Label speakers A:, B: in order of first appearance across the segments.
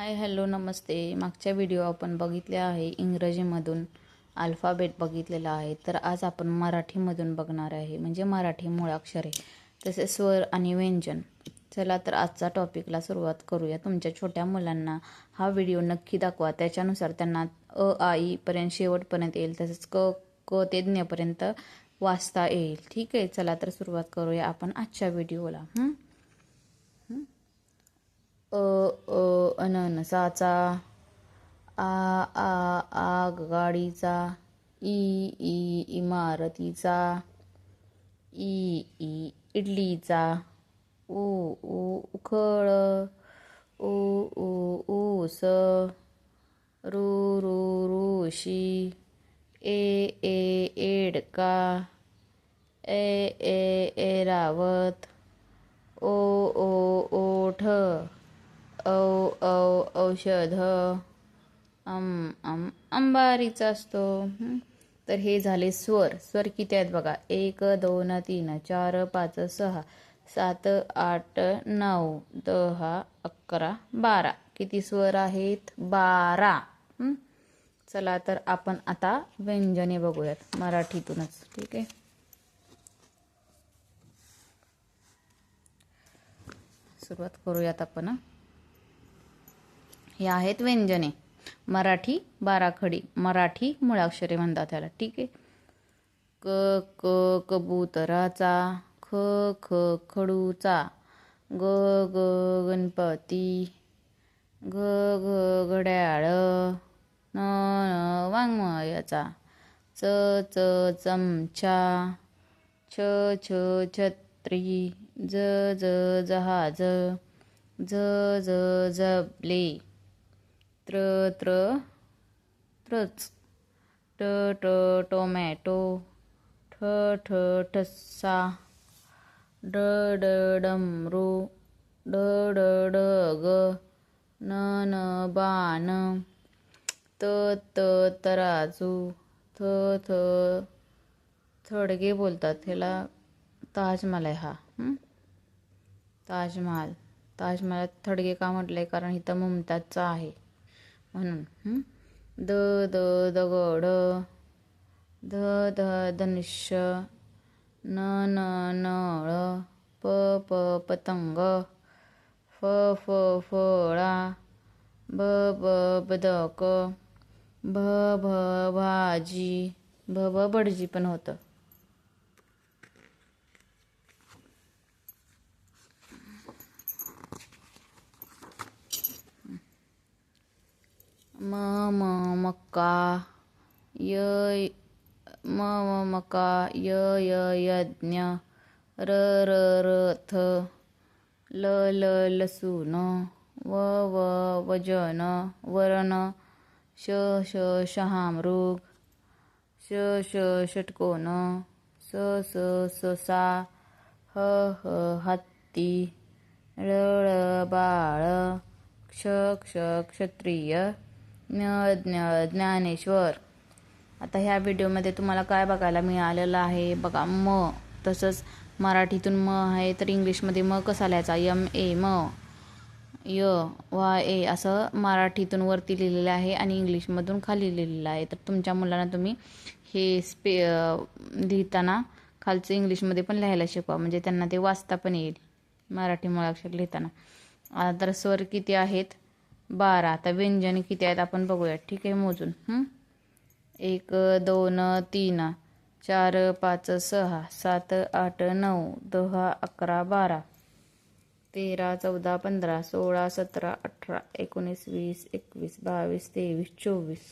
A: Hi hello नमस्ते. मागच्या video आपण बघितले आहे इंग्रजीमधून अल्फाबेट बघितलेला आहे. तर आज आपण मराठीमधून बघणार आहे. म्हणजे मराठी मुळाक्षरे तसेच स्वर आणि व्यंजन. चला तर आजचा टॉपिकला सुरुवात करूया. तुमच्या छोट्या मुलांना हा व्हिडिओ नक्की दाखवा. त्याच्यानुसार त्यांना अ आईपर्यंत शेवटपर्यंत येईल. तसेच क क ते ज्ञपर्यंत वाचता येईल. ठीक आहे? चला तर सुरुवात करूया आपण आजच्या व्हिडिओला. अ अननसाचा आ आ आग गाडीचा ई ई इमारतीचा ई ई इडलीचा उ उ उखळ उ उ ऊस रु रु ऋषी ए ए एडका ए ए एरावत ओ ओ ओठ औ औ औषध. अम अम अंबारीचा असतो. तर हे झाले स्वर. स्वर किती आहेत बघा? एक दोन तीन चार पाच सहा सात आठ नऊ दहा अकरा बारा. किती स्वर आहेत? बारा. चला तर आपण आता व्यंजने बघूयात मराठीतूनच. ठीक आहे? सुरुवात करूयात आपण हे आहेत व्यंजने. मराठी बाराखडी मराठी मुळाक्षरे म्हणतात त्याला. ठीक आहे. क क कबूतराचा ख ख खडूचा ग ग गणपती घ घ घड्याळ न न वाङ्मयाचा च च चमचा छ छ छत्री ज ज जहाज झ झ झबले त्र त्र त्रच. ट ट टोमॅटो. ठ ठ ठसा ड ड डमरू. ड ड डग न न बाण. त त तराजू. थ थ थडगे बोलतात ह्याला ताजमहल आहे हा? ताजमहाल. ताजमहालात थडगे का म्हटलंय? कारण इथं मुमताजचा आहे. म्हणून द द दगड ध ध धनुष्य न न नळ प प पतंग फ फ फळा ब ब बदक भ भ भाजी भ भ भटजी पण होतं. म म मक्का य म म मका य य यज्ञ र र रथ ल ल लसूण व व वजन वरण श श शहामृग श श षटकोन स स ससा ह ह हत्ती ळ बाळ क्ष क्ष क्षत्रिय ज्ञानेश्वर. आता ह्या व्हिडिओमध्ये तुम्हाला काय बघायला मिळालेलं आहे? बघा म. तसंच मराठीतून म आहे तर इंग्लिशमध्ये म कसा लिहायचा? यम ए म. य वा ए असं मराठीतून वरती लिहिलेलं आहे आणि इंग्लिशमधून खाली लिहिलेलं आहे. तर तुमच्या मुलांना तुम्ही हे स्पे लिहिताना खालचं इंग्लिशमध्ये पण लिहायला शिकवा. म्हणजे त्यांना ते वाचता पण येईल मराठी मुळाक्षर लिहिताना. आता तर स्वर किती आहेत? बारा. आता व्यंजन किती आहेत आपण बघूयात. ठीक आहे मोजून. एक दोन तीन चार पाच सहा सात आठ नऊ दहा अकरा बारा. तेरा चौदा पंधरा सोळा सतरा अठरा एकोणीस वीस एकवीस बावीस तेवीस चोवीस.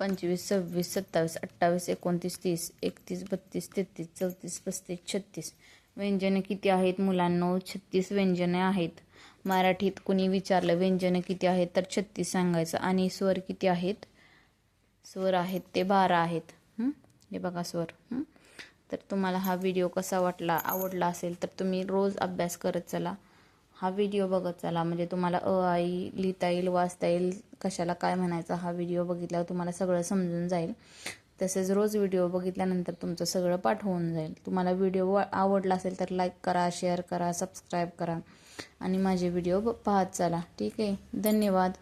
A: पंचवीस सव्वीस सत्तावीस अठ्ठावीस एकोणतीस तीस एकतीस बत्तीस तेहतीस चौतीस पस्तीस छत्तीस व्यंजने किती आहेत मुलांनो? छत्तीस व्यंजने आहेत. मराठीत कुणी विचारलं व्यंजनं किती आहेत? तर छत्तीस सांगायचं. आणि स्वर किती आहेत? स्वर आहेत ते बारा आहेत. हे? बघा स्वर. तर तुम्हाला हा व्हिडिओ कसा वाटला आवडला असेल तर तुम्ही रोज अभ्यास करत चला. हा व्हिडिओ बघत चला. म्हणजे तुम्हाला अ आई लिहिता येईल वाचता येईल कशाला काय म्हणायचं हा व्हिडिओ बघितल्यावर तुम्हाला सगळं समजून जाईल. तसेच रोज व्हिडिओ बघितल्यानंतर तुमचं सगळं पाठ होऊन जाईल. तुम्हाला व्हिडिओ आवडला असेल तर लाईक करा शेअर करा सबस्क्राईब करा. आणि माझे व्हिडिओ पाहत चला. ठीक आहे? धन्यवाद.